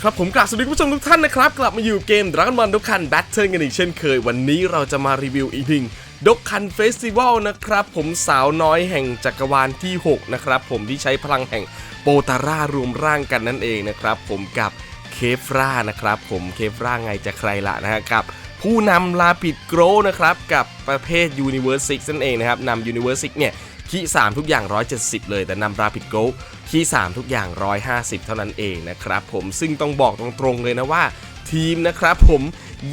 ละครับผมกราบสวัสดีผู้ชมทุกท่านนะครับ กลับมาอยู่เกม Dragon Ball ดกคันแบทเทิลกันอีกเช่นเคย วันนี้เราจะมารีวิวอีกหนึ่งดกคันเฟสติวัลนะครับ ผมสาวน้อยแห่งจักรวาลที่ 6 นะครับผมที่ใช้พลังแห่งโปตาร่ารวมร่างกันนั่นเองนะครับ ผมกับเคฟรานะครับ ผมเคฟราไงจะใครละนะฮะกับผู้นำลาปิดโกรนะครับกับประเภท Universe 6นั่นเองนะครับนำ Universe 6เนี่ย คีย์3ทุกอย่าง 170 เลยแต่นำราพิดโกคีย์3ทุกอย่าง 150 เท่านั้นเองนะครับผมซึ่งต้องบอกตรงๆเลยนะว่าทีมนะครับผม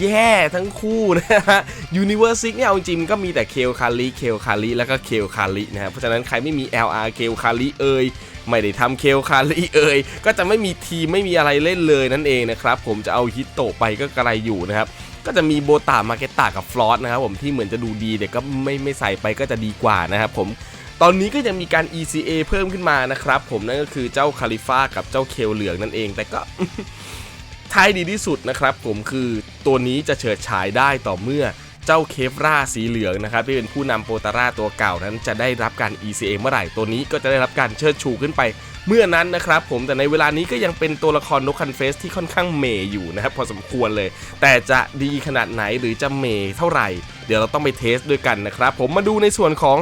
แย่ทั้งคู่นะฮะยูนิเวอร์ซิกเนี่ยเอาจริงก็มีแต่เคลคาริเคลคาริแล้วก็เคลคารินะฮะเพราะฉะนั้นใครไม่มี LR เคลคาริเอ่ยไม่ได้ทำเคลคาริเอ่ยก็จะไม่มีทีมไม่มีอะไรเล่นเลยนั่นเองนะครับผมจะเอาฮิตโตไปก็กระไรอยู่นะครับก็จะมีโบตามาเกตากับฟลอสนะครับผมที่เหมือนจะดูดีแต่ก็ไม่ไม่ใส่ไปก็จะดีกว่านะครับผม ตอนนี้ก็ยังมีการ ECA เพิ่มขึ้นมานะครับผมนั่นก็คือเจ้าคาลิฟ้ากับเจ้าเคลเหลืองนั่นเอง แต่ก็ท้ายดีที่สุดนะครับ ผมคือตัวนี้จะเฉิดฉายได้ต่อเมื่อเจ้าเคฟราสีเหลืองนะครับที่เป็นผู้นำโปตาร่าตัวเก่านั้นจะได้รับการ ECA เมื่อไหร่ตัวนี้ก็จะได้รับการเชิดชูขึ้นไปเมื่อนั้นนะครับผมแต่ในเวลานี้ก็ยังเป็นตัวละครนกคันเฟสที่ค่อนข้างเมย์อยู่นะครับพอสมควรเลย แต่จะดีขนาดไหนหรือจะเมย์เท่าไหร่ เดี๋ยวเราต้องไปเทสด้วยกันนะครับผมมาดูในส่วนของ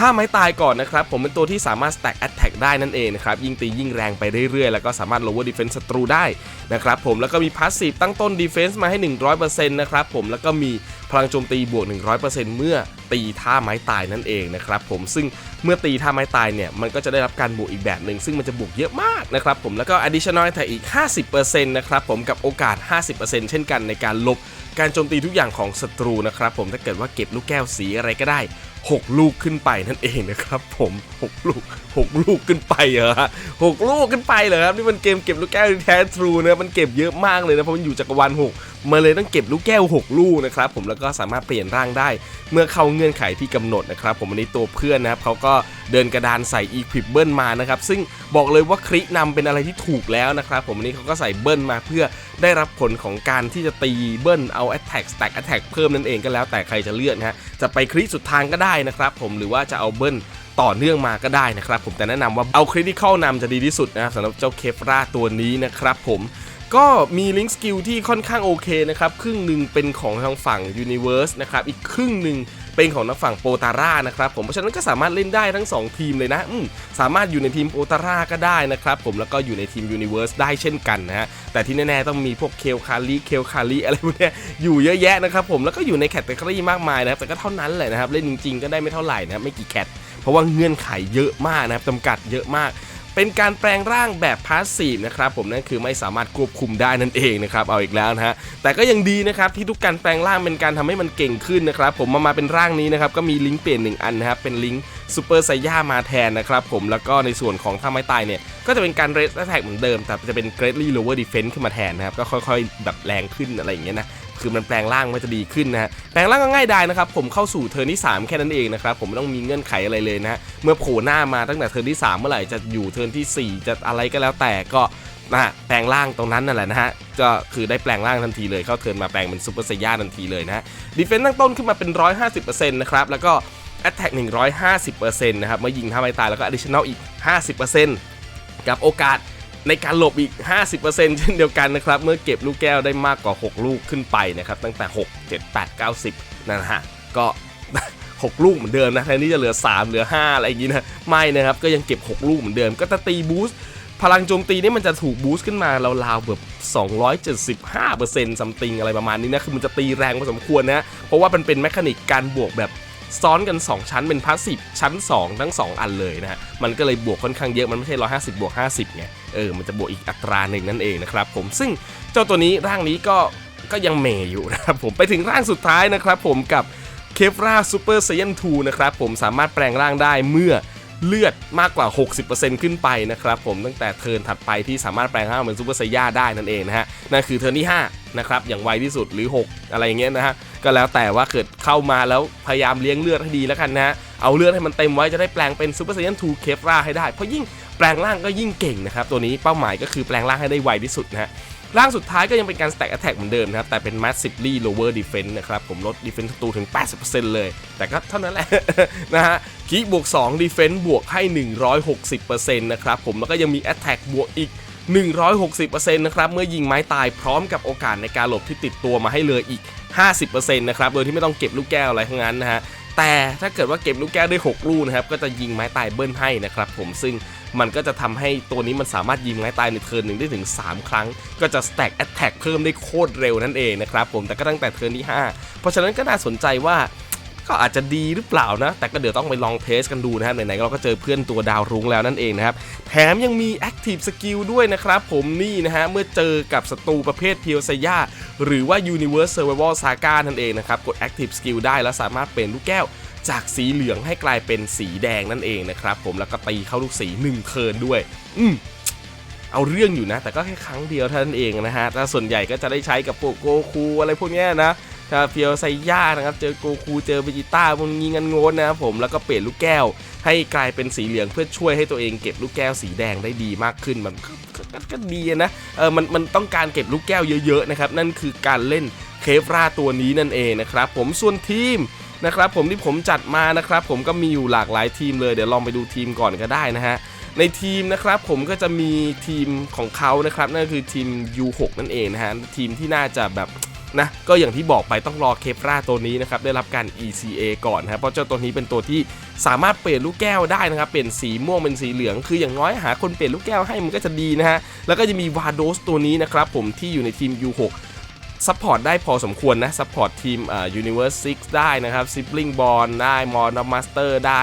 ถ้าไม้ตายก่อนนะครับ ผมเป็นตัวที่สามารถ stack attack ได้นั่นเองนะครับ ยิ่งตียิ่งแรงไปเรื่อยๆ แล้วก็สามารถ lower defense ศัตรูได้นะครับผมแล้วก็มี passive ตั้งต้น defense มาให้ 100%นะครับผมแล้วก็มีพลังโจมตีบวก 100%เมื่อตีท่าไม้ตายนั่นเองนะครับผมซึ่งเมื่อตีท่าไม้ตายเนี่ยมันก็จะได้รับการบวกอีกแบบหนึ่งซึ่งมันจะบวกเยอะมากนะครับผมแล้วก็ additional attack อีก 50%นะครับผมกับโอกาส 50%เช่นกันในการลบการโจมตีทุกอย่างของศัตรูนะครับผมถ้าเกิดว่าเก็บลูกแก้วสีอะไรก็ได้6 ลูกขึ้นไปนั่นเองนะครับผม6ลูก 6 ลูกขึ้นไปเหรอฮะ6ลูกขึ้นไปเหรอครับนี่มันเกมเก็บลูกแก้วแท้ทรูนะมันเก็บเยอะมากเลยนะเพราะมันอยู่จักรวาล6มาเลยต้องเก็บลูกแก้ว 6 ลูกนะครับผมแล้วก็สามารถเปลี่ยนร่างได้ เมื่อเข้าเงื่อนไขที่กำหนดนะครับผมอันนี้ตัวเพื่อนนะครับเขาก็เดินกระดานใส่อีควิปเบิลมานะครับซึ่งบอกเลยว่าครินำเป็นอะไรที่ถูกแล้วนะครับผมอันนี้เขาก็ใส่เบิลมาเพื่อได้รับผลของการที่จะตีเบิลเอา Attack Stack Attack เพิ่มนั่นเองก็แล้วแต่ใครจะเลือกนะฮะจะไปคริสุดทางก็ได้ได้นะครับผมหรือว่าจะเอาเบิ้ลต่อเนื่องมาก็ได้นะครับผมแต่แนะนำว่าเอาคริติคอลนำจะดีที่สุดนะครับสำหรับเจ้าเคฟราตัวนี้นะครับผมก็มีลิงก์สกิลที่ค่อนข้างโอเคนะครับ ครึ่งหนึ่งเป็นของทางฝั่ง Universe นะครับ อีกครึ่งหนึ่ง เป็นของทางฝั่งโปตาร่านะครับผมเพราะฉะนั้นก็สามารถเล่นได้ทั้ง 2 ทีมเลยนะสามารถอยู่ในทีมโปตาร่าก็ได้นะครับผมแล้วก็อยู่ในทีม Universe ได้เช่นกันนะฮะแต่ที่แน่ๆต้องมีพวกเคลคารีเคลคารีอะไรพวกนี้อยู่เยอะแยะนะครับผมแล้วก็อยู่ในแคตตาล็อมากมายนะครับแต่ก็เท่านั้นแหละนะครับเล่นจริงๆก็ได้ไม่เท่าไหร่นะครับไม่กี่แคตเพราะว่าเงื่อนไขเยอะมากนะครับจำกัดเยอะมาก เป็นการแปลงร่างแบบพาสซีฟนะครับผมนั่นคือไม่สามารถควบคุมได้นั่นเองนะครับเอาอีกแล้วนะฮะแต่ก็ยังดีนะครับที่ทุกการแปลงร่างเป็นการทำให้มันเก่งขึ้นนะครับผมมามาเป็นร่างนี้นะครับก็มีลิงก์เปลี่ยนหนึ่งอันนะครับเป็นลิงก์ซูเปอร์ไซย่ามาแทนนะครับผมแล้วก็ในส่วนของท่าไม้ตายเนี่ยก็จะเป็นการเรสแท็กเหมือนเดิม แต่จะเป็นเกรดลี่โลเวอร์ดิเฟนซ์ขึ้นมาแทนนะครับก็ค่อยๆแบบแรงขึ้นอะไรอย่างเงี้ยนะ คือมันแปลงร่างมันจะดีขึ้นนะฮะแปลงร่างก็ง่ายดายนะครับผมเข้าสู่เทิร์นที่ 3 แค่นั้นเองนะครับผมไม่ต้องมีเงื่อนไขอะไรเลยนะเมื่อโผล่หน้ามาตั้งแต่เทิร์นที่ 3 เมื่อไหร่จะอยู่เทิร์นที่ 4 จะอะไรก็แล้วแต่ก็นะฮะแปลงร่างตรงนั้นนั่นแหละนะฮะก็คือได้แปลงร่างทันทีเลยเข้าเทิร์นมาแปลงเป็นซูเปอร์ไซย่าทันทีเลยนะฮะดีเฟนซ์ตั้งต้นขึ้นมาเป็น 150%นะครับแล้วก็ Attack 150%นะครับเมื่อยิงท่าไม่ตายแล้วก็ Additional อีก 50%กับโอกาส ในการหลบอีก 50%เช่นเดียวกันนะครับ เมื่อเก็บลูกแก้วได้มากกว่า 6 ลูกขึ้นไปนะครับ ตั้งแต่ 6 7 8 9 10นะฮะ ก็ 6 ลูกเหมือนเดิมนะแทนที่จะเหลือ 3 เหลือ 5 อะไรอย่างงี้นะ ไม่นะครับ ก็ยังเก็บ 6 ลูกเหมือนเดิม ก็จะตีบูสต์พลังโจมตีนี่มันจะถูกบูสต์ขึ้นมาราวๆแบบ275%ซัมติงอะไรประมาณนี้นะ คือมันจะตีแรงพอสมควรนะ เพราะว่ามันเป็นแมคานิกการบวกแบบซ้อนกัน 2 ชั้นเป็นพาสซีฟชั้น 2 ทั้ง 2 อันเลยนะฮะ มันก็เลยบวกค่อนข้างเยอะ มันไม่ใช่ 150 บวก 50ไง เออมันจะบวกอีกอัตราหนึ่งนั่นเองนะครับผมซึ่งเจ้าตัวนี้ร่างนี้ก็ก็ยังเมย์อยู่นะครับผมไปถึงร่างสุดท้ายนะครับผมกับเคฟราซูเปอร์ไซ n นทูนะครับผมสามารถแปลงร่างได้เมื่อเลือดมากกว่า 60%ขึ้นไปนะครับผมตั้งแต่เทิร์นถัดไปที่สามารถแปลงร่างเป็นซูเปอร์ไซย่าได้นั่นเองนะฮะนั่นคือเทิร์นที่5นะครับอย่างไวที่สุดหรือ 6 อะไรอย่างเงี้ยนะฮะก็แล้วแต่ว่าเกิดเข้ามาแล้วพยายามเลี้ยงเลือดให้ดีแล้วกันนะฮะเอาเลือดให้มันเต็มไว้จะได้แปลงเป็นซูเปอร์ไซ n นทูเคฟราให้ได้เพราะยิ่ง แปลงร่างก็ยิ่งเก่งนะครับตัวนี้เป้าหมายก็คือแปลงร่างให้ได้ไวที่สุดนะฮะร่างสุดท้ายก็ยังเป็นการ stack attack เหมือนเดิมนะครับ แต่เป็น massively lower defense นะครับ ผมลด defense ศัตรูถึง 80%เลย แต่ก็เท่านั้นแหละ นะฮะคีบวก 2 defense บวกให้ 160%นะครับ ผมแล้วก็ยังมี attack บวกอีก 160%นะครับ เมื่อยิงไม้ตายพร้อมกับโอกาสในการหลบที่ติดตัวมาให้เลยอีก 50%นะครับ โดยที่ไม่ต้องเก็บลูกแก้วอะไรทั้งนั้นนะฮะ แต่ถ้าเกิดว่าเก็บลูกแก้วได้ 6 ลูกนะครับก็จะยิงไม้ตายเบิ้ลให้นะครับผมซึ่งมันก็จะทำให้ตัวนี้มันสามารถยิงไม้ตายในเทิร์นหนึ่งได้ถึง 3 ครั้ง ก็จะ stack attack เพิ่มได้โคตรเร็วนั่นเองนะครับผมแต่ก็ตั้งแต่เทิร์นที่ 5 เพราะฉะนั้นก็น่าสนใจว่า ก็อาจจะดีหรือเปล่านะ แต่ก็เดี๋ยวต้องไปลองเทสกันดูนะครับไหนๆเราก็เจอเพื่อนตัวดาวรุ้งแล้วนั่นเองนะครับ แถมยังมี Active Skill ด้วยนะครับผมนี่นะฮะ เมื่อเจอกับศัตรูประเภทเพียวไซยาหรือว่า Universe Survival Saga นั่นเองนะครับ กด Active Skill ได้แล้วสามารถเปลี่ยนลูกแก้วจากสีเหลืองให้กลายเป็นสีแดงนั่นเองนะครับผมแล้วก็ตีเข้าลูกสี1เทิร์นด้วย อืมเอาเรื่องอยู่นะ แต่ก็แค่ครั้งเดียวเท่านั้นเองนะฮะแต่ส่วนใหญ่ก็จะได้ใช้กับพวกโกคูอะไรพวกนี้นะ ถ้าเพียวไซย่านะครับ เจอโกคู เจอเบจิต้าพวกนี้งันโงนนะครับผม แล้วก็เปลี่ยนลูกแก้ว ให้กลายเป็นสีเหลืองเพื่อช่วยให้ตัวเองเก็บลูกแก้วสีแดงได้ดีมากขึ้น มันก็ดีนะ เออ มัน มันต้องการเก็บลูกแก้วเยอะๆนะครับ นั่นคือการเล่นเคฟราตัวนี้นั่นเองนะครับ ผม ส่วนทีมนะครับผมที่ผมจัดมานะครับผมก็มีอยู่หลากหลายทีมเลยเดี๋ยวลองไปดูทีมก่อนก็ได้นะฮะในทีมนะครับผมก็จะมีทีมของเขานะครับนั่นคือทีม U6 นั่นเองนะฮะทีมที่น่าจะแบบ นะก็อย่างที่บอกไปต้องรอเคปราตัวนี้นะครับได้รับการ ECA ก่อนนะครับเพราะเจ้าตัวนี้เป็นตัวที่สามารถเปลี่ยนลูกแก้วได้นะครับเปลี่ยนสีม่วงเป็นสีเหลือง คืออย่างน้อยหาคนเปลี่ยนลูกแก้วให้มันก็จะดีนะฮะแล้วก็จะมีวาโดสตัวนี้นะครับผมที่อยู่ในทีม U6 ซัพพอร์ตได้พอสมควรนะซัพพอร์ตทีมอ่า Universe 6 ได้นะครับ Sibling Bond ได้ m o n Master ได้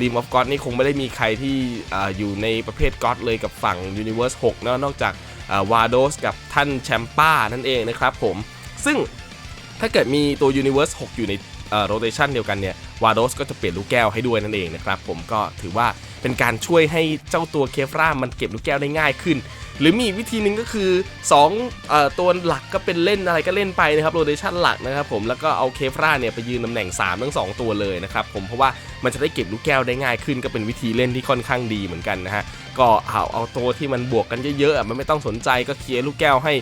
Rim of God นี่คงไม่ได้มีใครที่อ่าอยู่ในประเภท God เลยกับฝั่ง Universe 6เนอะนอกจากวาโดสกับท่านแชมป้านั่นเองนะครับผม ซึ่งถ้าเกิดมีตัว Universe 6 อยู่ในโรเ rotation เดียวกันเนี่ยวาโดสก็จะเปลี่ยนลูกแก้วให้ด้วยนั่นเองนะครับ ผมก็ถือว่าเป็นการช่วยให้เจ้าตัวเคฟรามันเก็บลูกแก้วได้ง่ายขึ้น หรือมีวิธีหนึ่งก็คือ2อตัวหลักก็เป็นเล่นอะไรก็เล่นไปนะครับโรเ t ชันหลักนะครับผมแล้วก็เอาเคฟราเนี่ยไปยืนตำแหน่ง 3 ทั้ง 2 ตัวเลยนะครับผมเพราะว่ามันจะได้เก็บลูกแก้วได้ง่ายขึ้น ก็เป็นวิธีเล่นที่ค่อนข้างดีเหมือนกันนะฮะก็เอาเอาตัวที่มันบวกกันเยอะๆมันไม่ต้องสนใจก็เคลียร์ลูกแก้วให้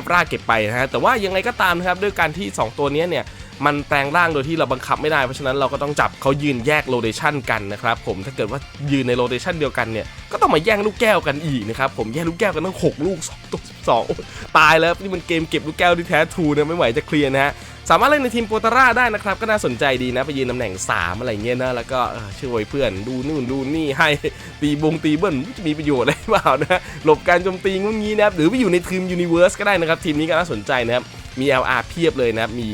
ฟราเก็บไปนะฮะแต่ว่ายังไงก็ตามนะครับด้วยการที่ 2 ตัวเนี้ยเนี่ย มันแปลงร่างโดยที่เราบังคับไม่ได้ เพราะฉะนั้นเราก็ต้องจับเขายืนแยกโรเ t ชันกันนะครับผมถ้าเกิดว่ายืนในโรเ t ชันเดียวกันเนี่ยก็ต้องมาแย่งลูกแก้วกันอีกนะครับผมแย่งลูกแก้วกันตั้งหกลูกสองตัวสองตายแล้วนี่มันเกมเก็บลูกแก้วที่แท้ทรูนะไม่ไหวจะเคลียร์นะฮะสามารถเล่นในทีมโปตาร่าได้นะครับ ก็น่าสนใจดีนะไปยืนตำแหน่ง 3 อะไรเงี้ยนะ แล้วก็ช่วยเพื่อนดูนู่นดูนี่ให้ตีบงตีเบิ้ลจะมีประโยชน์อะไรเปล่านะหลบการโจมตีงุ่งงี้นะครับหรือไปอยู่ในทีมยูนิเวอร์สก็ได้นะครับ ทีมนี้ก็น่าสนใจนะครับ มี LR เพียบเลยนะครับมี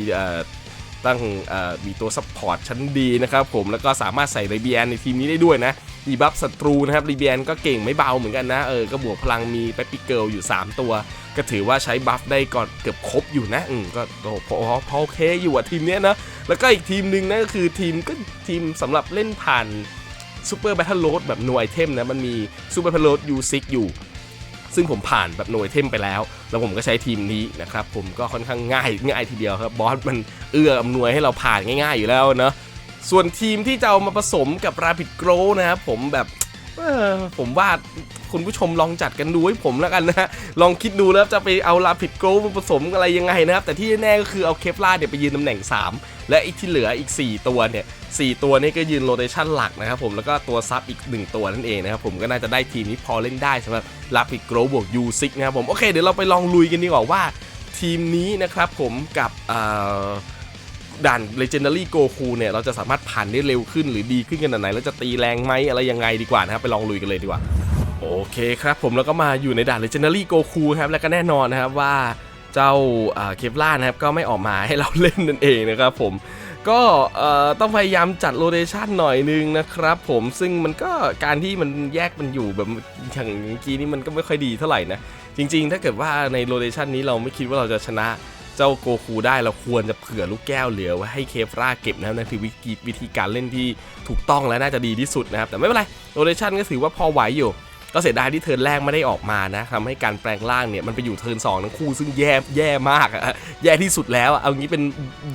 ตั้งเอ่อมีตัวซัพพอร์ตชั้นดีนะครับผมแล้วก็สามารถใส่เรเบียนในทีมนี้ได้ด้วยนะดีบัฟศัตรูนะครับเรเบียนก็เก่งไม่เบาเหมือนกันนะเออก็บวกพลังมีแปปิเกิลอยู่ 3 ตัว ก็ถือว่าใช้บัฟได้ก่อนเกือบครบอยู่นะอืมก็โอ้โหพอพอโอเคอยู่อะทีมเนี้ยนะแล้วก็อีกทีมหนึ่งนั่นก็คือทีมก็ทีมสำหรับเล่นผ่านซูเปอร์แบทเทิลโ d แบบหน่วยไอเทมนะมันมีซูเปอร์แบทเทิลโ d ยูซิกอยู่ ซึ่งผมผ่านแบบหน่วยเทมไปแล้ว แล้วผมก็ใช้ทีมนี้นะครับผมก็ค่อนข้างง่ายง่ายทีเดียวครับบอสมันเอื้ออำนวยให้เราผ่านง่าย ๆ อยู่แล้วเนาะส่วนทีมที่จะเอามาผสมกับราพิดโกรนะครับผมแบบ ผมว่าคุณผู้ชมลองจัดกันดูให้ผมแล้วกันนะฮะ ลองคิดดูแล้วจะไปเอา Rapid Grow มาผสมอะไรยังไงนะครับ แต่ที่แน่ก็คือเอาเคฟลาเนี่ยไปยืนตำแหน่ง 3 และอีกที่เหลืออีก 4 ตัวเนี่ย4ตัวนี้ก็ยืนโรเ t ชันหลักนะครับผมแล้วก็ตัวซับอีก 1 ตัวนั่นเองนะครับผมก็น่าจะได้ทีมนี้พอเล่นได้สำหรับ Rapid Grow บวก U6 นะครับผมโอเคเดี๋ยวเราไปลองลุยกันดีกว่าว่าทีมนี้นะครับผมกับเอ่อ ด่าน Legendary Goku เนี่ย เราจะสามารถผ่านได้เร็วขึ้นหรือดีขึ้นขนาดไหน แล้วจะตีแรงไหมอะไรยังไงดีกว่านะครับ ไปลองลุยกันเลยดีกว่า โอเคครับผมแล้วก็มาอยู่ในด่าน Legendary Goku ครับแล้วก็แน่นอนนะครับว่าเจ้าเคฟล่านะครับก็ไม่ออกมาให้เราเล่นนั่นเองนะครับผมก็เอ่อต้องพยายามจัดโรเ t ชันหน่อยนึงนะครับผมซึ่งมันก็การที่มันแยกมันอยู่แบบอย่างเมื่อกี้นี่มันก็ไม่ค่อยดีเท่าไหร่นะ จริง ๆ ถ้าเกิดว่าในโรเ t ชันนี้เราไม่คิดว่าเราจะชนะ เจ้าโกคูได้เราควรจะเผื่อลูกแก้วเหลือไว้ให้เคฟราเก็บนะครับนั่นคือวิธีวิธีการเล่นที่ถูกต้องและน่าจะดีที่สุดนะครับ แต่ไม่เป็นไรโรเ t ชันก็ถือว่าพอไหวอยู่ ก็เสียดายที่เทิร์นแรกไม่ได้ออกมานะทำให้การแปลงร่างเนี่ยมันไปอยู่เทิร์น2ทั้งคู่ซึ่งแย่แย่มากอะแย่ที่สุดแล้วเอางี้เป็น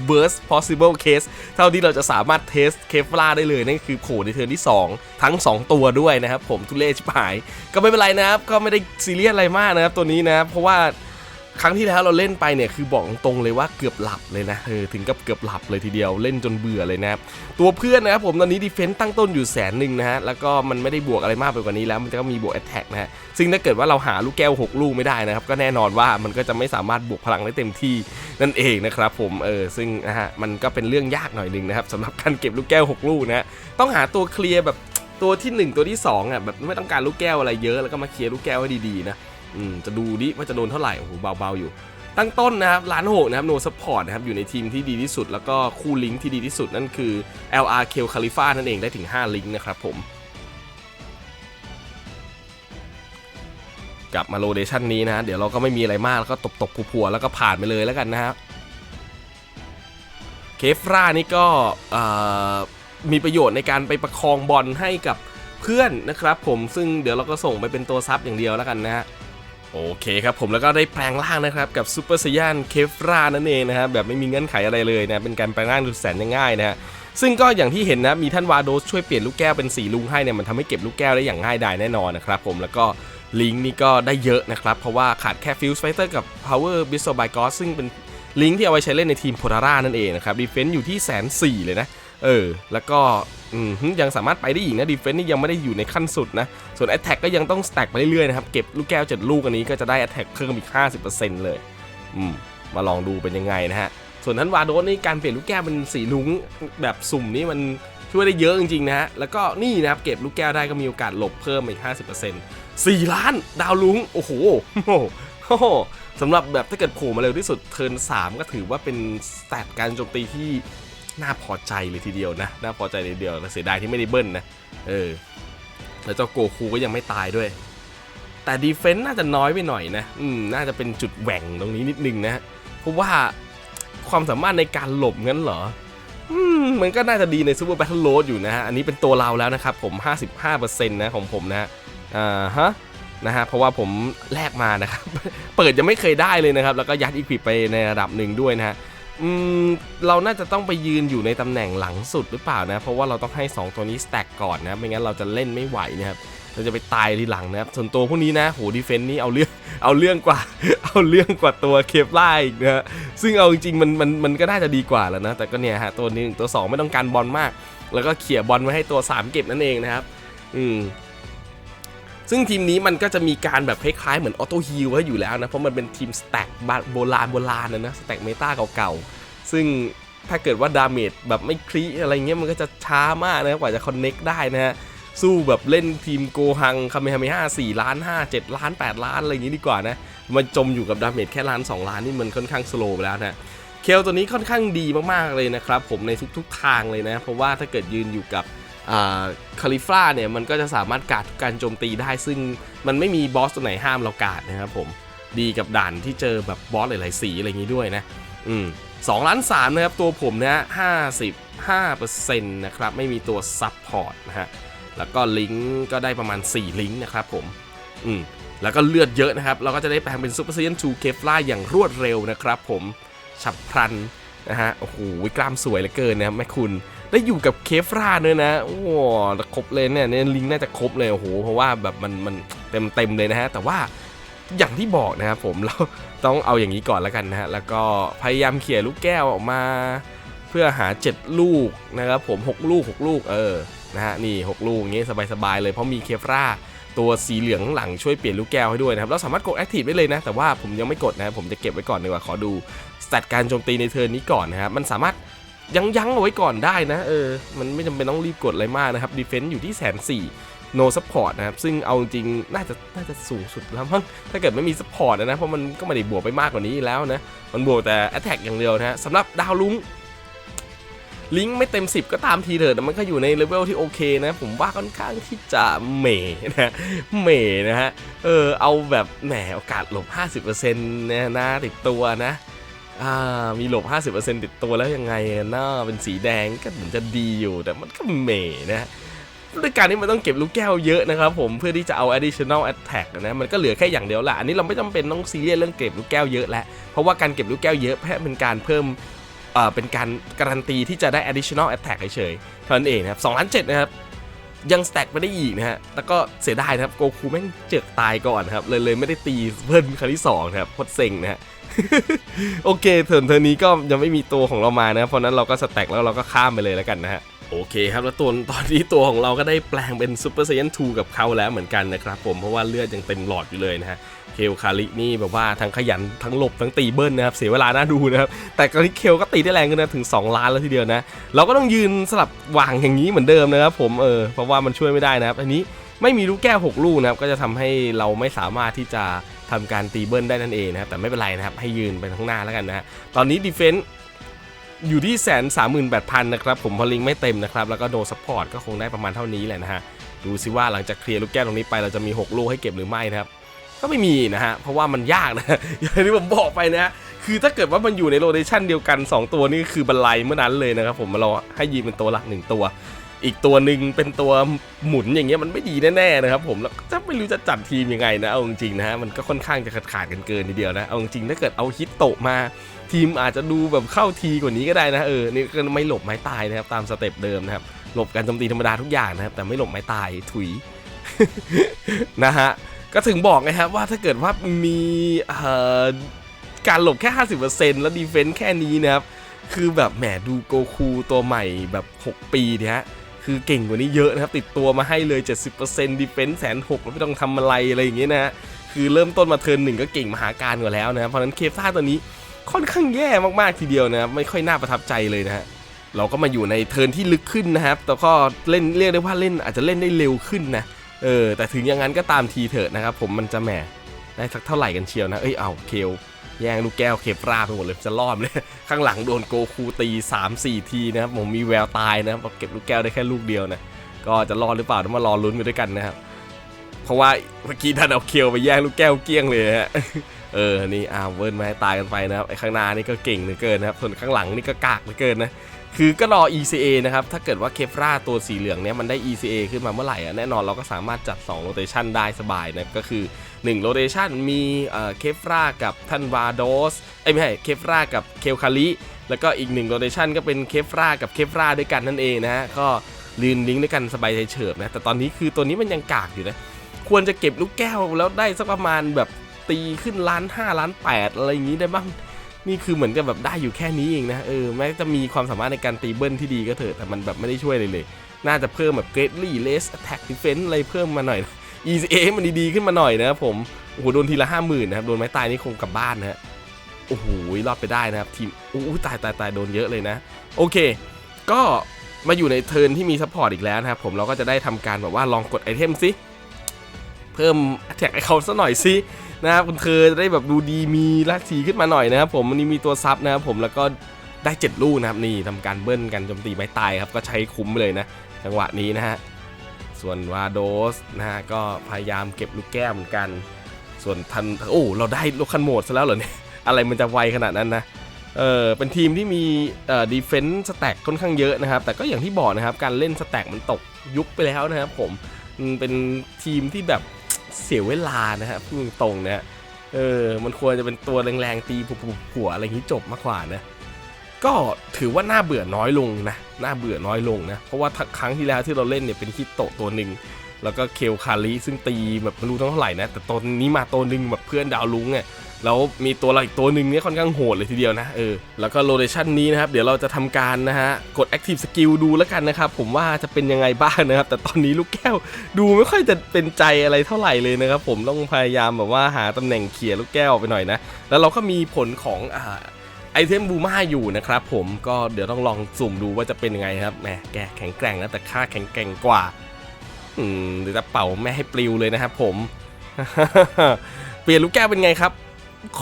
worst possible case เท่าที่เราจะสามารถเทสเคฟลาได้เลยนั่นคือโผล่ในเทิร์นที่ 2 ทั้ง 2 ตัวด้วยนะครับผมทุเล่ชิบหาย ก็ไม่เป็นไรนะครับก็ไม่ได้ซีเรียสอะไรมากนะครับตัวนี้นะเพราะว่า ครั้งที่แล้วเราเล่นไปเนี่ยคือบอกตรงๆเลยว่าเกือบหลับเลยนะเออถึงกับเกือบหลับเลยทีเดียวเล่นจนเบื่อเลยนะครับตัวเพื่อนนะครับผมตอนนี้ดีเฟนต์ตั้งต้นอยู่แสนหนึ่งนะฮะแล้วก็มันไม่ได้บวกอะไรมากไปกว่านี้แล้ว มันก็มีบวกแอตแทกนะฮะซึ่งถ้าเกิดว่าเราหาลูกแก้ว 6 ลูกไม่ได้นะครับก็แน่นอนว่ามันก็จะไม่สามารถบวกพลังได้เต็มที่นั่นเองนะครับผมเออซึ่งนะฮะมันก็เป็นเรื่องยากหน่อยหนึ่งนะครับสำหรับการเก็บลูกแก้ว 6 ลูกนะฮะต้องหาตัวเคลียร์แบบตัวที่ 1 ตัวที่2อะแบบไม่ต้องการลูกแก้วอะไรเยอะแล้วก็มาเคลียร์ลูกแก้วให้ดีๆนะ อืมจะดูดิว่าจะโดนเท่าไหร่โอ้โหเบาๆอยู่ ตั้งต้นนะครับล้านหกนะครับโนสปอร์ตนะครับอยู่ในทีมที่ดีที่สุด แล้วก็คู่ลิงก์ที่ดีที่สุดนั่นคือ LR k คาลิฟานั่นเองได้ถึง 5 ลิงก์นะครับผมกลับมาโลเดชันนี้นะ เดี๋ยวเราก็ไม่มีอะไรมากแล้วก็ตบตบๆผัวๆแล้วก็ผ่านไปเลยแล้วกันนะครับเคฟรานี่ก็มีประโยชน์ในการไปประคองบอลให้กับเพื่อนนะครับผมซึ่งเดี๋ยวเราก็ส่งไปเป็นตัวซับอย่างเดียวแล้วกันนะฮะ โอเคครับผมแล้วก็ได้แปลงร่างนะครับกับซูเปอร์ไซยานเคฟรานั่นเองนะครับแบบไม่มีเงื่อนไขอะไรเลยนะเป็นการแปลงร่างดูแสนง่ายนะฮะซึ่งก็อย่างที่เห็นนะมีท่านวาโดสช่วยเปลี่ยนลูกแก้วเป็นสีลุงให้เนี่ยมันทำให้เก็บลูกแก้วได้อย่างง่ายดายแน่นอนนะครับผมแล้วก็ลิงก์นี่ก็ได้เยอะนะครับ เพราะว่าขาดแค่ฟิวส์ไฟเตอร์กับ Power b i s t o l by God ซึ่งเป็นลิงก์ที่เอาไว้ใช้เล่นในทีมโพธาร่านั่นเองนะครับดีเฟนซ์อยู่ที่แสนสี่เลยนะ เออ แล้วก็ยังสามารถไปได้อีกนะดีเฟนซ์นี่ยังไม่ได้อยู่ในขั้นสุดนะ ส่วน Attack ก็ยังต้องสแต็กไปเรื่อยๆนะครับ เก็บลูกแก้ว 7 ลูกอันนี้ก็จะได้ Attack เพิ่มอีก 50%เลยอืมมาลองดูเป็นยังไงนะฮะ ส่วนท่านวาโดสนี่การเปลี่ยนลูกแก้วเป็นสีลุ้งแบบสุ่มนี่มันช่วยได้เยอะจริงๆนะฮะ แล้วก็นี่นะครับเก็บลูกแก้วได้ก็มีโอกาสหลบเพิ่มอีก 50% 4 ล้านดาวลุงโอ้โหโอ้โหโอ้โหสำหรับแบบถ้าเกิดโผล่มาเร็วที่สุดเทิร์น3 ก็ถือว่าเป็นสแตทการโจมตีที่ น่าพอใจเลยทีเดียวนะ น่าพอใจเลยเดียวแต่เสียดายที่ไม่ได้เบิ้ลนะ เออ แล้วเจ้าโกคูก็ยังไม่ตายด้วย แต่ดีเฟนต์น่าจะน้อยไปหน่อยนะ อืม น่าจะเป็นจุดแหว่งตรงนี้นิดนึงนะ เพราะว่าความสามารถในการหลบงั้นเหรอ อืม มันก็น่าจะดีในซูเปอร์แบทเทิลโ a ดอยู่นะฮะ อันนี้เป็นตัวเราแล้วนะครับผม 55%นะของผมนะอ่าฮะนะฮะเพราะว่าผมแลกมานะครับ เปิดยังไม่เคยได้เลยนะครับ แล้วก็ยัดอีควิปไปในระดับหนึ่งด้วยนะฮะ อืมเราน่าจะต้องไปยืนอยู่ในตำแหน่งหลังสุดหรือเปล่านะ เพราะว่าเราต้องให้ 2 ตัวนี้สแต็กก่อนนะ ไม่งั้นเราจะเล่นไม่ไหวนะครับ เราจะไปตายทีหลังนะครับ ส่วนตัวพวกนี้นะโหดีเฟนต์นี่เอาเรื่อง เอาเรื่องกว่า เอาเรื่องกว่าตัวเคปล่อีกนะฮะ ซึ่งเอาจริงๆมันมันมันก็น่าจะดีกว่าแล้วนะ แต่ก็เนี่ยฮะตัวหนึงตัว 2 ไม่ต้องการบอลมาก แล้วก็เขี่ยบอลไว้ให้ตัว 3 เก็บนั่นเองนะครับ อืม ซึ่งทีมนี้มันก็จะมีการแบบคล้ายๆเหมือนออโต้ฮิลไว้อยู่แล้วนะ เพราะมันเป็นทีมสแต็กโบราณโบราณนะนะสแต็กเมตาเก่าๆ ซึ่งถ้าเกิดว่าดาเมจแบบไม่คลีอะไรเงี้ยมันก็จะช้ามากนะกว่าจะคอนเน็กได้นะฮะสู้แบบเล่นทีมโกฮังคาเมฮาเมฮ่าสี่ล้านห้าเจ็ดล้านแปดล้านอะไรอย่างงี้ดีกว่านะมันจมอยู่กับดาเมจแค่ล้าน2ล้านนี่มันค่อนข้างสโลว์ไปแล้วนะเคลตัวนี้ค่อนข้างดีมากๆเลยนะครับผมในทุกๆทางเลยนะ เพราะว่าถ้าเกิดยืนอยู่กับ คาลิฟาเนี่ยมันก็จะสามารถกาดทุกการโจมตีได้ ซึ่งมันไม่มีบอสตัวไหนห้ามเรากาดนะครับผมดีกับด่านที่เจอแบบบอสหลายๆสีอะไรอย่างงี้ด้วยนะอืมสองล้านสามนะครับตัวผมนะฮะห้าสิบห้าเปอร์เซ็นต์นะครับไม่มีตัวซับพอร์ตนะฮะแล้วก็ลิงก์ก็ได้ประมาณ 4 ลิงก์นะครับผมอืมแล้วก็เลือดเยอะนะครับ เราก็จะได้แปลงเป็นซูเปอร์เซียนทูเคฟลาอย่างรวดเร็วนะครับผมฉับพลันนะฮะโอ้โหกล้ามสวยเหลือเกินนะครับแม่คุณ ได้อยู่กับเคฟลาด้วยนะโอ้ครบเลยเนี่ยเนี่ยลิงน่าจะครบเลยโอ้โหเพราะว่าแบบมันมันเต็มเต็มเลยนะฮะแต่ว่าอย่างที่บอกนะครับผมเราต้องเอาอย่างนี้ก่อนแล้วกันนะฮะแล้วก็พยายามเขี่ยลูกแก้วออกมา เพื่อหา 7 ลูกนะครับผม 6 ลูก 6 ลูกเออนะฮะนี่ 6 ลูกอย่างงี้สบายๆเลยเพราะมีเคฟราตัวสีเหลืองข้างหลังช่วยเปลี่ยนลูกแก้วให้ด้วยนะครับเราสามารถกดแอคทีฟได้เลยนะ แต่ว่าผมยังไม่กดนะผมจะเก็บไว้ก่อนดีกว่าขอดูสแตทการโจมตีในเทิร์นนี้ก่อนนะครับมันสามารถ ยั้งยั้งเอาไว้ก่อนได้นะเออมันไม่จำเป็นต้องรีบกดอะไรมากนะครับดีเฟนซ์อยู่ที่แสนสี่ no support นะครับ ซึ่งเอาจริงน่าจะน่าจะสูงสุดแล้วมั้งถ้าเกิดไม่มี support นะ เพราะมันก็ไม่ได้บวกไปมากกว่านี้แล้วนะ มันบวกแต่ attack อย่างเดียวนะฮะสำหรับดาวลุงลิงก์ไม่เต็ม 10 ก็ตามทีเถอะแต่มันก็อยู่ในเลเวลที่โอเคนะ ผมว่าค่อนข้างที่จะเหม่นะเหม่นะฮะ เออ เอาแบบแหมโอกาสหลบ 50%นะนะติดตัวนะ อ่ามีหลบ 50%ติดตัวแล้วยังไงหน้าเป็นสีแดงก็เหมือนจะดีอยู่แต่มันก็เหม่นะด้วยการที่มันต้องเก็บลูกแก้วเยอะนะครับผมเพื่อที่จะเอา additional attack นะมันก็เหลือแค่อย่างเดียวแหละอันนี้เราไม่จำเป็นต้องซีเรียสเรื่องเก็บลูกแก้วเยอะแล้วเพราะว่าการเก็บลูกแก้วเยอะแค่เป็นการเพิ่มเอ่อเป็นการการันตีที่จะได้ additional attack เฉยๆเท่านั้นเองนะครับ2ล้าน7นะครับยังสแต็กไปได้อีกนะฮะแล้วก็เสียดายนะครับโกคูแม่งเจือกตายก่อนครับเลยเลยไม่ได้ตีเพิ่นครั้งที่สองนะครับโคตรเซ็งนะฮะ โอเคเทินเทิร์นนี้ก็ยังไม่มีตัวของเรามานะ เพราะนั้นเราก็สแต็กแล้วเราก็ข้ามไปเลยแล้วกันนะฮะโอเคครับแล้วตัวตอนนี้ตัวของเราก็ได้แปลงเป็นซูเปอร์ไซยัน2กับเขาแล้วเหมือนกันนะครับผมเพราะว่าเลือดยังเต็มหลอดอยู่เลยนะฮะเคลคารินี่แบบว่าทั้งขยันทั้งหลบทั้งตีเบิ้ลนะครับเสียเวลาน่าดูนะครับแต่ตอนนี้เคลก็ตีได้แรงขึ้นนะถึง 2 ล้านแล้วทีเดียวนะ เราก็ต้องยืนสลับวางอย่างนี้เหมือนเดิมนะครับผมเออเพราะว่ามันช่วยไม่ได้นะครับอันนี้ไม่มีลูกแก้ว6ลูกนะครับก็จะทำให้เราไม่สามารถที่จะ ทำการตีเบิ้ลได้นั่นเองนะครับแต่ไม่เป็นไรนะครับให้ยืนไปข้างหน้าแล้วกันนะฮะตอนนี้ดีเฟนอยู่ที่แสนสามหมื่นแปดพันนะครับผมพอลิงไม่เต็มนะครับแล้วก็โดซัพพอร์ตก็คงได้ประมาณเท่านี้แหละนะฮะดูซิว่าหลังจากเคลียร์ลูกแก้วตรงนี้ไปเราจะมี 6 ลูกให้เก็บหรือไม่นะครับก็ไม่มีนะฮะเพราะว่ามันยากนะอย่างที่ผมบอกไปนะฮะคือถ้าเกิดว่ามันอยู่ในโรเ t ชันเดียวกัน 2 ตัวนี่คือบรรลัยเมื่อนั้นเลยนะครับผมเราให้ยีนเป็นตัวหลักหนึ่งตัว อีกตัวหนึ่งเป็นตัวหมุนอย่างเงี้ยมันไม่ดีแน่ๆนะครับผมแล้วจะไม่รู้จะจัดทีมยังไงนะเอาจริงๆนะฮะมันก็ค่อนข้างจะขาดๆกันเกินทีเดียวนะเอาจริงถ้าเกิดเอาฮิตโตมาทีมอาจจะดูแบบเข้าทีกว่านี้ก็ได้นะเออนี่ก็ไม่หลบไม้ตายนะครับตามสเต็ปเดิมนะครับหลบการโจมตีธรรมดาทุกอย่างนะครับแต่ไม่หลบไม้ตายถุยนะฮะก็ถึงบอกไงครับว่าถ้าเกิดว่ามีเอ่อการหลบแค่ 50%แล้วดีเฟนซ์แค่นี้นะครับคือแบบแหมดูโกคูตัวใหม่แบบ 6 ปีเนี่ยฮะ คือเก่งกว่านี้เยอะนะครับ ติดตัวมาให้เลย 70%ดีเฟนซ์แสนหกไม่ต้องทำอะไรอะไรอย่างเงี้ยนะฮะคือเริ่มต้นมาเทิร์นหนึ่งก็เก่งมหาการกว่าแล้วนะครับเพราะฉะนั้นเคฟซ่าตัวนี้ค่อนข้างแย่มากๆทีเดียวนะครับไม่ค่อยน่าประทับใจเลยนะฮะเราก็มาอยู่ในเทิร์นที่ลึกขึ้นนะครับแต่ก็เล่นเรียกได้ว่าเล่นอาจจะเล่นได้เร็วขึ้นนะเออแต่ถึงอย่างนั้นก็ตามทีเถอะนะครับผมมันจะแหมได้สักเท่าไหร่กันเชียวนะเอ้ยเอาเคล แย่งลูกแก้วเคฟราไปหมดเลยจะรอดเลย ข้างหลังโดนโกคูตี 3-4 ทีนะครับผมมีแววตายนะครับเก็บลูกแก้วได้แค่ลูกเดียวนะก็จะรอดหรือเปล่าต้องมารอลุ้นไปด้วยกันนะครับเพราะว่าเมื่อกี้ท่านเอาเคลไปแย่งลูกแก้วเกลี้ยงเลยฮะเออนี่อ้าวเวิร์นมาให้ตายกันไปนะครับไอ้ข้างหน้านี่ก็เก่งเหลือเกินนะครับส่วนข้างหลังนี่ก็กากเหลือเกินนะคือก็รอ ECA นะครับถ้าเกิดว่าเคฟราตัวสีเหลืองเนี้ยมันได้ ECA ขึ้นมาเมื่อไหร่อะแน่นอนเราก็สามารถจัด2 rotation ได้สบายนะก็คือ 1 rotation มีเอ่อเคฟรากับทันวาโดสเอ้ไม่ใช่เคฟรากับเคลคาริแล้วก็อีก1 rotation ก็เป็นเคฟรากับเคฟราด้วยกันนั่นเองนะฮะก็ลืนลิงก์ด้วยกันสบายใจเฉิบนะ แต่ตอนนี้คือตัวนี้มันยังกากอยู่นะ ควรจะเก็บลูกแก้วแล้วได้สักประมาณแบบตีขึ้นล้านห้าล้านแปดอะไรอย่างนี้ได้บ้าง นี่คือเหมือนกับแบบได้อยู่แค่นี้เองนะเออแม้จะมีความสามารถในการตีเบิ้ลที่ดีก็เถอะแต่มันแบบไม่ได้ช่วยเลยเลย น่าจะเพิ่มแบบ greatly less attack defense อะไรเพิ่มมาหน่อย ECA ให้มันดีๆขึ้นมาหน่อยนะครับผม โอ้โห โดนทีละห้าหมื่นนะครับ โดนไม้ตายนี่คงกลับบ้านนะฮะ โอ้โห รอดไปได้นะครับ ทีมอู้ตายตายตายโดนเยอะเลยนะ โอเค ก็มาอยู่ในเทิร์นที่มีซัพพอร์ตอีกแล้วนะครับผม เราก็จะได้ทำการแบบว่าลองกดไอเทมสิเพิ่มแท็กไอเขาซะหน่อยสินะครับคุณเธอจะได้แบบดูดีมีราศีขึ้นมาหน่อยนะครับผมวันนี้มีตัวซับนะครับผมแล้วก็ได้ 7 ลูกนะครับนี่ทำการเบิ้ลกันโจมตีไม้ตายครับก็ใช้คุ้มเลยนะ จังหวะนี้นะฮะ ส่วนวาโดสนะฮะก็พยายามเก็บลูกแก้วเหมือนกัน ส่วนทันโอ้เราได้ลูกคันโหมดซะแล้วเหรอเนี่ย อะไรมันจะไวขนาดนั้นนะเออเป็นทีมที่มีเอ่อดีเฟนส์สแต็กค่อนข้างเยอะนะครับ แต่ก็อย่างที่บอกนะครับ การเล่นสแต็กมันตกยุคไปแล้วนะครับผมเป็นทีมที่แบบเสียเวลานะฮะพูดตรงๆนะฮะเออมันควรจะเป็นตัวแรงๆตีผัวผัวอะไรอย่างนี้จบมากกว่านะ ก็ถือว่าน่าเบื่อน้อยลงนะน่าเบื่อน้อยลงนะ เพราะว่าครั้งที่แล้วที่เราเล่นเนี่ยเป็นฮิตโตะตัวหนึ่งแล้วก็เคลคาริซึ่งตีแบบไม่รู้เท่าไหร่นะ แต่ตัวนี้มาตัวหนึ่งแบบเพื่อนดาวลุงเนี่ยแล้วมีตัวเราอีกตัวหนึ่งเนี่ยค่อนข้างโหดเลยทีเดียวนะเออแล้วก็โลเ t ชันนี้นะครับ เดี๋ยวเราจะทำการนะฮะ กด Active Skill ดูแล้วกันนะครับ ผมว่าจะเป็นยังไงบ้างนะครับ แต่ตอนนี้ลูกแก้วดูไม่ค่อยจะเป็นใจอะไรเท่าไหร่เลยนะครับ ผมต้องพยายามแบบว่าหาตำแหน่งเขี่ยลูกแก้วไปหน่อยนะ แล้วเราก็มีผลของอ่า ไอเทมบูมาอยู่นะครับผมก็เดี๋ยวต้องลองสุ่มดูว่าจะเป็นยังไงครับแหมแกแข็งแกร่งนะแต่ค่าแข็งแกร่งกว่าอืมเดี๋ยวจะเป่าแม่ให้ปลิวเลยนะครับผม เปลี่ยนลูกแก้วเป็นไงครับ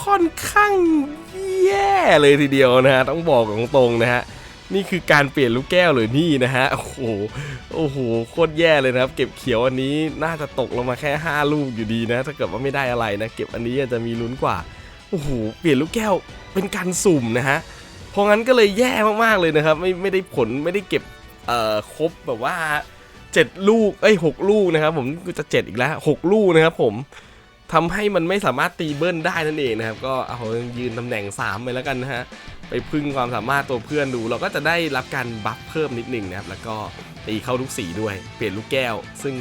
ค่อนข้างแย่เลยทีเดียวนะฮะต้องบอกตรงๆนะฮะนี่คือการเปลี่ยนลูกแก้วเลยนี่นะฮะโอ้โหโอ้โหโคตรแย่เลยนะครับ เก็บเขียวอันนี้น่าจะตกลงมาแค่ 5 ลูกอยู่ดีนะ ถ้าเกิดว่าไม่ได้อะไรนะ เก็บอันนี้อาจจะมีลุ้นกว่าโอ้โหเปลี่ยนลูกแก้ว เป็นการสุ่มนะฮะ เพราะงั้นก็เลยแย่มากๆเลยนะครับ ไม่ไม่ได้ผลไม่ได้เก็บเอ่อครบแบบว่า 7 ลูกเอ้ยหกลูกนะครับ ผมก็จะ 7 อีกแล้ว 6 ลูกนะครับผมทำให้มันไม่สามารถตีเบิ้ลได้นั่นเองนะครับ ก็เอายืนตำแหน่ง 3 ไปแล้วกันนะฮะ ไปพึ่งความสามารถตัวเพื่อนดู เราก็จะได้รับการบัฟเพิ่มนิดนึงนะครับ แล้วก็ตีเข้าทุกสีด้วย เปลี่ยนลูกแก้ว ซึ่ง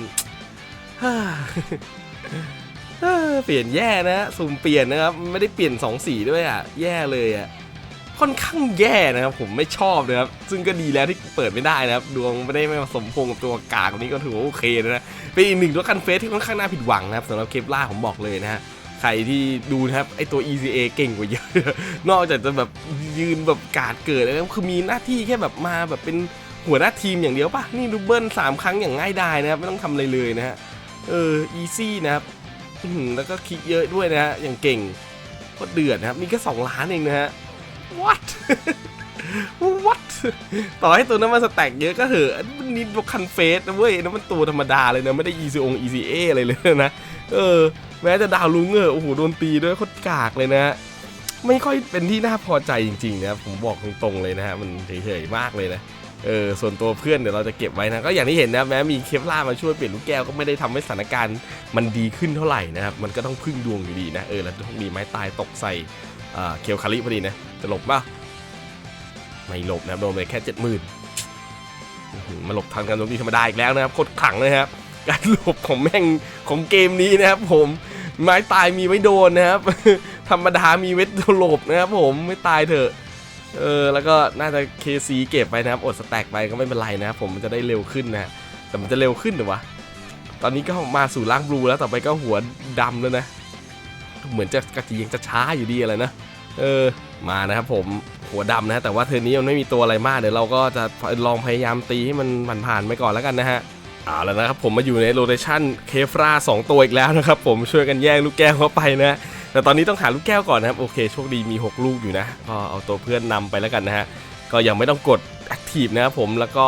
เปลี่ยนแย่นะสุ่มเปลี่ยนนะครับ ไม่ได้เปลี่ยนสองสีด้วยอะ แย่เลยอะ ค่อนข้างแย่นะครับ ผมไม่ชอบนะครับ ซึ่งก็ดีแล้วที่เปิดไม่ได้นะครับ ดวงไม่ได้ไม่สมพงกับตัวกากนี้ก็ถือว่าโอเคนะเป็นอีกหนึ่งตัวคันเฟสที่ค่อนข้างน่าผิดหวังนะครับสำหรับเคปล่าผมบอกเลยนะฮะใครที่ดูนะครับไอตัว ECA เก่งกว่าเยอะ นอกจากจะแบบยืนแบบกาดเกิดแล้วคือมีหน้าที่แค่แบบมาแบบเป็นหัวหน้าทีมอย่างเดียวป่ะ นี่ดูเบิ้ลสามครั้งอย่างง่ายดายนะครับ ไม่ต้องทำอะไรเลยนะฮะ เออ easy นะครับ แล้วก็คลิกเยอะด้วยนะฮะ อย่างเก่งก็เดือดนะครับ มีแค่2ล้านเองนะฮะ what what ต่อให้ตัวนั้นมันสแต็กเยอะก็เหอะมันนิดว่าคันเฟสนะเว้ยนั่นมันตัวธรรมดาเลยนะไม่ได้ ECO ECA อะไรเลยนะเออแม้จะดาวลุงเออโอ้โหโดนตีด้วยโคตรกากเลยนะฮะไม่ค่อยเป็นที่น่าพอใจจริงๆนะครับผมบอกตรงๆเลยนะฮะมันเฉยๆมากเลยนะ เออส่วนตัวเพื่อนเดี๋ยวเราจะเก็บไว้นะก็อย่างที่เห็นนะแม้มีเคปล่ามาช่วยเปลี่ยนลูกแก้วก็ไม่ได้ทำให้สถานการณ์มันดีขึ้นเท่าไหร่นะครับมันก็ต้องพึ่งดวงอยู่ดีนะเออแล้วโชคดีไม้ตายตกใส่เคียวคาริพอดีนะจะหลบป่ะไม่หลบนะครับโดนไปแค่เจ็ดหมื่นมาหลบทางการโจมตีธรรมดาอีกแล้วนะครับโคตรขลังเลยครับการหลบของแม่งของเกมนี้นะครับผมไม้ตายมีไว้โดนนะครับธรรมดามีเวทหลบนะครับผมไม่ตายเถอะ เออแล้วก็น่าจะ KC เก็บไปนะครับอดสแต็กไปก็ไม่เป็นไรนะครับผมมันจะได้เร็วขึ้นนะแต่มันจะเร็วขึ้นหรือวะตอนนี้ก็มาสู่ร่างบลูแล้วต่อไปก็หัวดำแล้วนะ เหมือนจะกระจียังจะช้าอยู่ดีอะไรนะเออมานะครับผมหัวดำนะแต่ว่าเทอนี้มันไม่มีตัวอะไรมากเดี๋ยวเราก็จะลองพยายามตีให้มันผ่านๆไปก่อนแล้วกันนะฮะเอาแล้วนะครับผมมาอยู่ในโรเ t ชั่นเคฟราสองตัวอีกแล้วนะครับผมช่วยกันแย่งลูกแก้วเข้าไปนะ แต่ตอนนี้ต้องหาลูกแก้วก่อนนะครับ โอเคโชคดีมี 6 ลูกอยู่นะ ก็เอาตัวเพื่อนนำไปแล้วกันนะฮะ ก็ยังไม่ต้องกด Active นะครับผม แล้วก็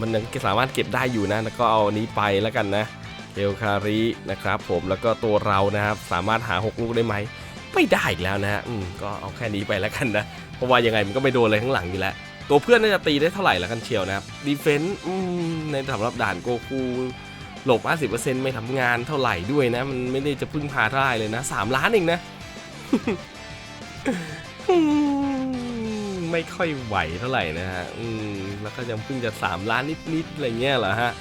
มันยังสามารถเก็บได้อยู่นะ แล้วก็เอาอันนี้ไปแล้วกันนะเคลคารินะครับผม แล้วก็ตัวเรานะครับ สามารถหา 6 ลูกได้ไหม ไม่ได้อีกแล้วนะฮะ อืม ก็เอาแค่นี้ไปแล้วกันนะ เพราะว่ายังไงมันก็ไม่โดนอะไรข้างหลังอยู่แล้ว ตัวเพื่อนน่าจะตีได้เท่าไหร่ละกันเชียวนะครับ ดีเฟนต์ในสำหรับด่านโกคู หลบ 50%ไม่ทำงานเท่าไหร่ด้วยนะ มันไม่ได้จะพึ่งพาได้เลยนะ 3 ล้านเองนะ ไม่ค่อยไหวเท่าไหร่นะฮะแล้วก็ยังเพิ่งจะ 3 ล้านนิดๆอะไรเงี้ยเหรอฮะ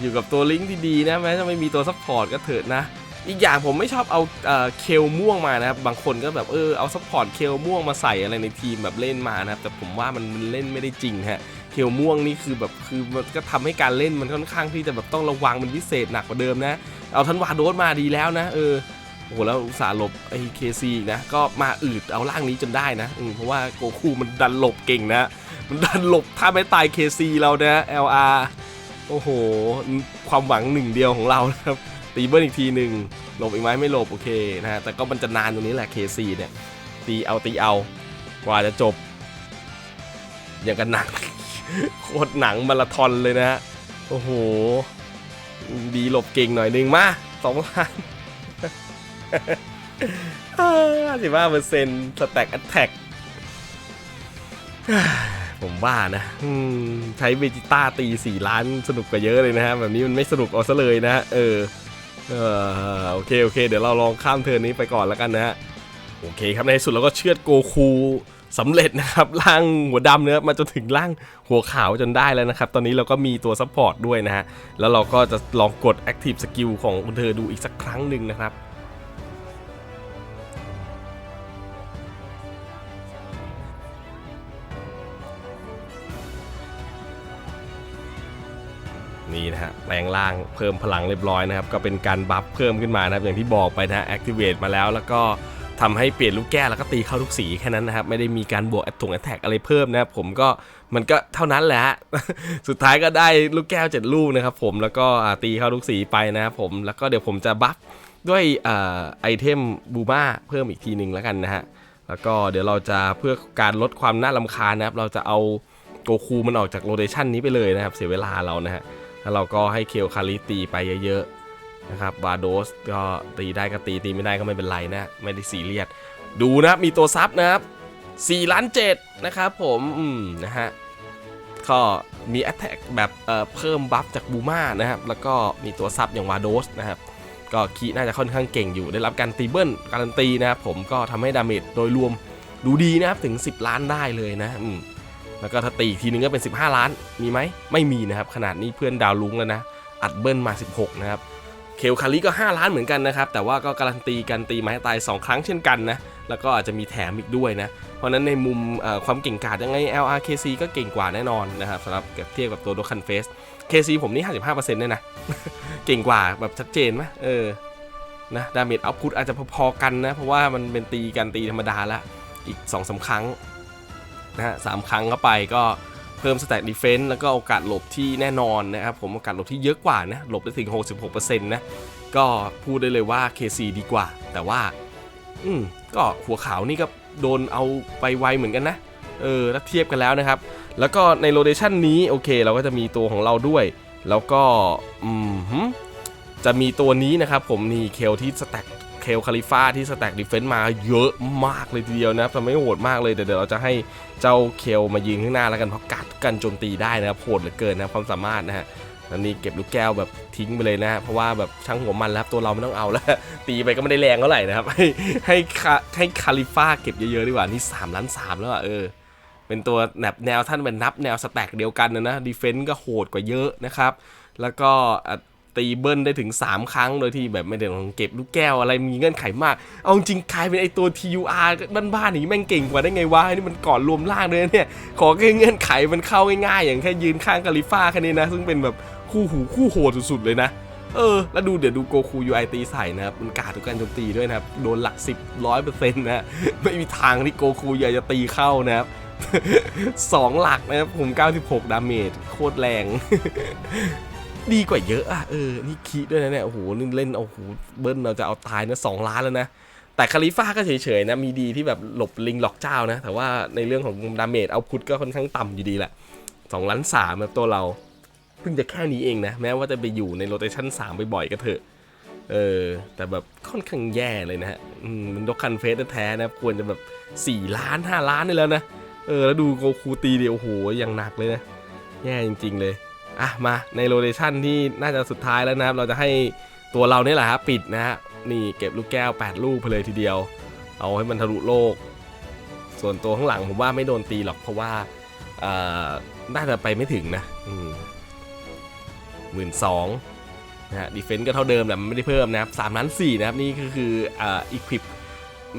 อยู่กับตัวลิงก์ที่ดีนะแม้จะไม่มีตัวซัพพอร์ตก็เถิดนะ อีกอย่างผมไม่ชอบเอาเอเคลม่วงมานะครับ บางคนก็แบบเออเอาซัพพอร์ตเคลม่วงมาใส่อะไรในทีมแบบเล่นมานะครับ แต่ผมว่ามันเล่นไม่ได้จริงฮะ เคลม่วงนี่คือแบบคือมันก็ทำให้การเล่นมันค่อนข้างที่จะแบบต้องระวังเป็นพิเศษหนักกว่าเดิมนะ เอาทันวาโดสมาดีแล้วนะเออโอ้โหแล้วอุตสาห์หลบไอ้เคซีนะก็มาอืดเอาร่างนี้จนได้นะเพราะว่าโกคูมันดันหลบเก่งนะ มันดันหลบถ้าไม่ตายเคซีเรานะ LR โอ้โห ความหวังหนึ่งเดียวของเรานะครับตีเบิ้ลอีกทีหนึ่งหลบอีกไหมไม่หลบโอเคนะฮะแต่ก็มันจะนานตรงนี้แหละ KC เนี่ยตีเอาตีเอากว่าจะจบอย่างกันหนัง โคตรหนังมาราธอนเลยนะฮะ โอ้โห ดีหลบเก่งหน่อยหนึงมาสองล้านห้าสิบห้าเปอร์เซ็นต์สแต็กแอตแทกผมว่านะใช้เวจิต้าตี4ล้านสนุกกว่าเยอะเลยนะฮะ แบบนี้มันไม่สนุกเอาซะเลยนะฮะเออเออโอเค โอเค เดี๋ยวเราลองข้ามเทิร์นนี้ไปก่อนแล้วกันนะฮะ โอเคครับในที่สุดเราก็เชือดโกคู สำเร็จนะครับร่างหัวดำเนื้อมาจนถึงร่างหัวขาวจนได้แล้วนะครับ ตอนนี้เราก็มีตัวซัพพอร์ตด้วยนะฮะ แล้วเราก็จะลองกด Active Skill ของเธอดูอีกสักครั้งหนึ่งนะครับนี่นะฮะแปลงร่างเพิ่มพลังเรียบร้อยนะครับ ก็เป็นการบัฟเพิ่มขึ้นมานะครับ อย่างที่บอกไปนะฮะ activate มาแล้วแล้วก็ ทำให้เปลี่ยนลูกแก้วแล้วก็ตีเข้าทุกสีแค่นั้นนะครับ ไม่ได้มีการบวกแอตถงแอตแทกอะไรเพิ่มนะครับผมก็มันก็เท่านั้นแหละฮะสุดท้ายก็ได้ลูกแก้ว 7 ลูกนะครับผมแล้วก็ตีเข้าทุกสีไปนะครับผมแล้วก็เดี๋ยวผมจะบัฟด้วยอไอเทมบูมาเพิ่มอีกทีหนึ่งแล้วกันนะฮะแล้วก็เดี๋ยวเราจะเพื่อการลดความน่ารำคาญนะครับ เราจะเอาโกคูมันออกจากโรเ t ชันนี้ไปเลยนะครับ เสียเวลาเรานะฮะแล้วเราก็ให้เคลคาริตีไปเยอะ นะครับบาโดสก็ตีได้ก็ตีตีไม่ได้ก็ไม่เป็นไรนะ ไม่ได้ซีเรียสดูนะมีตัวซับนะครับ4ล้าน7นะครับผมอืมนะฮะก็มีแอตแทกแบบเอ่อเพิ่มบัฟจากบูมานะครับ แล้วก็มีตัวซับอย่างวาโดสนะครับ ก็คีน่าจะค่อนข้างเก่งอยู่ได้รับการตีเบิลการันตีนะครับผมก็ทำให้ดาเมจโดยรวมดูดีนะครับถึง 10 ล้านได้เลยนะอืมแล้วก็ถ้าตีอีกทีนึงก็เป็น 15 ล้านมีไหมไม่มีนะครับ ขนาดนี้เพื่อนดาวลุงแล้วนะอัดเบิลมา 16 นะครับ เคลคาริก็ 5 ล้านเหมือนกันนะครับ แต่ว่าก็การันตีกันตีไม้ตาย 2 ครั้งเช่นกันนะ แล้วก็อาจจะมีแถมอีกด้วยนะ เพราะนั้นในมุมความเก่งกาจยังไง LRKC ก็เก่งกว่าแน่นอนนะครับสำหรับเทียบกับตัวโดคันเฟส KC ผมนี่ 55%ด้วยนะ เก่งกว่าแบบชัดเจนไหมเออ นะ ดาเมจเอาพุทอาจจะพอๆกันนะ เพราะว่ามันเป็นตีกันตีธรรมดาละ อีก2อสาครั้งนะฮะสามครั้งเข้าไปก็ พิ่มสแต็กดีเฟนต์แล้วก็โอกาสหลบที่แน่นอนนะครับผมโอกาสหลบที่เยอะกว่านะหลบได้ถึง 66%นะก็พูดได้เลยว่า KC ดีกว่า แต่ว่า อืมก็หัวขาวนี่ก็โดนเอาไปไวเหมือนกันนะ เออถ้าเทียบกันแล้วนะครับ แล้วก็ในโรเดชันนี้โอเค เราก็จะมีตัวของเราด้วย แล้วก็ อืมหืมจะมีตัวนี้นะครับผมนี่เคลที่สแต็ก เคลคาลิฟ้าที่สแต็กดิเฟนต์มาเยอะมากเลยทีเดียวนะครับทำให้โหดมากเลยเดี๋ยวเดี๋ยวเราจะให้เจ้าเคลมายืนข้างหน้าแล้วกันเพราะกัดกันโจมตีได้นะครับโหดเหลือเกินนะความสามารถนะฮะอันนี้เก็บลูกแก้วแบบทิ้งไปเลยนะฮะเพราะว่าแบบช่างหัวมันแล้วครับตัวเราไม่ต้องเอาแล้ว ตีไปก็ไม่ได้แรงเท่าไหร่นะครับ ให้ให้ให้คาลิฟ้าเก็บเยอะๆดีกว่านี่3ล้าน3แล้วอะเออเป็นตัวแบบแนวท่านเป็นนับแนวสแต็กเดียวกันนะนะดีเฟนต์ก็โหดกว่าเยอะนะครับ แล้วก็ ตีเบิ้ลได้ถึง 3 ครั้งโดยที่แบบไม่ได้ต้องเก็บลูกแก้วอะไรมีเงื่อนไขมาก เอาจริงกลายเป็นไอตัว TUR บ้านๆอย่างนี้แม่งเก่งกว่าได้ไงวะนี่มันก่อนรวมล่างเลยเนี่ย ขอแค่เงื่อนไขมันเข้าง่ายๆอย่างแค่ยืนข้างกาลิฟ้าแค่นี้นะ ซึ่งเป็นแบบคู่หูคู่โหดสุดๆเลยนะเออ แล้วดูเดี๋ยวดูโกคูยูไอตีใส่นะครับ มันกาดทุกการโจมตีด้วยนะครับ โดนหลัก 10ร้อยเปอร์เซ็นต์นะ ไม่มีทางที่โกคูอยากจะตีเข้านะครับสองหลักนะครับผม 96 ดาเมจโคตรแรง ดีกว่าเยอะอะเออนี่คีด้วยนะเนี่ยโอ้โหนี่เล่นโอ้โหเบิ้ลเราจะเอาตายนะสองล้านแล้วนะแต่คาลิฟ้าก็เฉยๆนะมีดีที่แบบหลบลิงหลอกเจ้านะ แต่ว่าในเรื่องของดาเมจเอาพุทก็ค่อนข้างต่ำอยู่ดีแหละสองล้านสามแบบตัวเราเพิ่งจะแค่นี้เองนะ แม้ว่าจะไปอยู่ในโรเตชัน3บ่อยๆก็เถอะเออแต่แบบค่อนข้างแย่เลยนะฮะอืมมันดอกคันเฟสแท้ๆนะควรจะแบบ 4 ล้าน 5 ล้านได้แล้วนะ เออ แล้วดูโกคูตีเดียวโอ้โหอย่างหนักเลยนะ แย่จริง ๆ เลย อะมาในโรเตชันที่น่าจะสุดท้ายแล้วนะครับ เราจะให้ตัวเราเนี่ยแหละฮะปิดนะฮะนี่เก็บลูกแก้ว 8 ลูกไปเลยทีเดียว เอาให้มันทะลุโลก ส่วนตัวข้างหลังผมว่าไม่โดนตีหรอกเพราะว่าน่าจะไปไม่ถึงนะหมื่นสองนะฮะดีเฟนต์ก็เท่าเดิมแหละมันไม่ได้เพิ่มนะครับสามล้านสี่นะครับนี่ก็คืออ่าอีควิป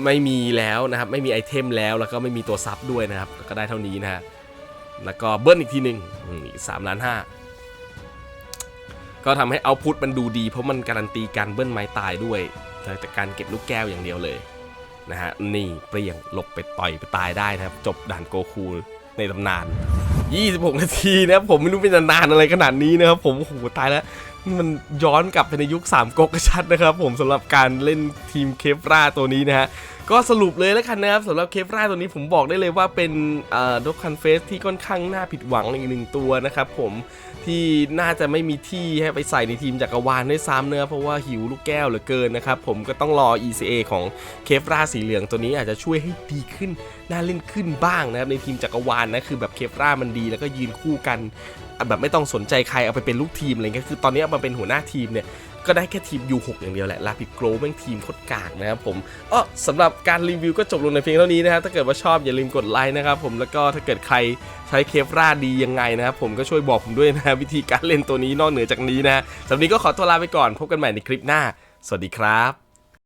ไม่มีแล้วนะครับ ไม่มีไอเทมแล้วแล้วก็ไม่มีตัวซับด้วยนะครับ ก็ได้เท่านี้นะฮะแล้วก็เบิ้ลอีกทีหนึ่งอีกสามล้านห้า ก็ทำให้เอาพุทมันดูดี เพราะมันการันตีการเบิ้ลไม้ตายด้วยแต่การเก็บลูกแก้วอย่างเดียวเลยนะฮะนี่เปรี้ยงหลบไปต่อยไปตายได้นะครับ จบด่านโกคูในตำนาน 26 นาทีนะครับผมไม่รู้เป็นนานอะไรขนาดนี้นะครับผมโอ้โหตายแล้วมันย้อนกลับไปในยุค 3ก๊กชัดนะครับ ผมสำหรับการเล่นทีมเคฟราตัวนี้นะฮะก็สรุปเลยแล้วกันนะครับสำหรับเคฟราตัวนี้ผมบอกได้เลยว่าเป็นด็อกคันเฟสที่ค่อนข้างน่าผิดหวังอีกหนึ่งตัวนะครับผม ที่น่าจะไม่มีที่ให้ไปใส่ในทีมจักรวาลด้วยซ้ำเนื้อเพราะว่าหิวลูกแก้วเหลือเกินนะครับผมก็ต้องรอ ECA ของเคฟราสีเหลืองตัวนี้อาจจะช่วยให้ดีขึ้น น่าเล่นขึ้นบ้างนะครับในทีมจักรวาลนะคือแบบเคฟรามันดีแล้วก็ยืนคู่กันแบบไม่ต้องสนใจใครเอาไปเป็นลูกทีมอะไรเงี้ยคือตอนนี้มันเป็นหัวหน้าทีมเนี่ย ก็ได้แค่ทีม U6 อย่างเดียวแหละลาพิโกรแม่งทีมโคตรกากนะครับผมอ๋อสำหรับการรีวิวก็จบลงในเพียงเท่านี้นะครับถ้าเกิดว่าชอบอย่าลืมกดไลค์นะครับผมแล้วก็ถ้าเกิดใครใช้เคฟราดียังไงนะครับผมก็ช่วยบอกผมด้วยนะวิธีการเล่นตัวนี้นอกเหนือจากนี้นะสำหรับนี้ก็ขอตัวลาไปก่อนพบกันใหม่ในคลิปหน้า สวัสดีครับ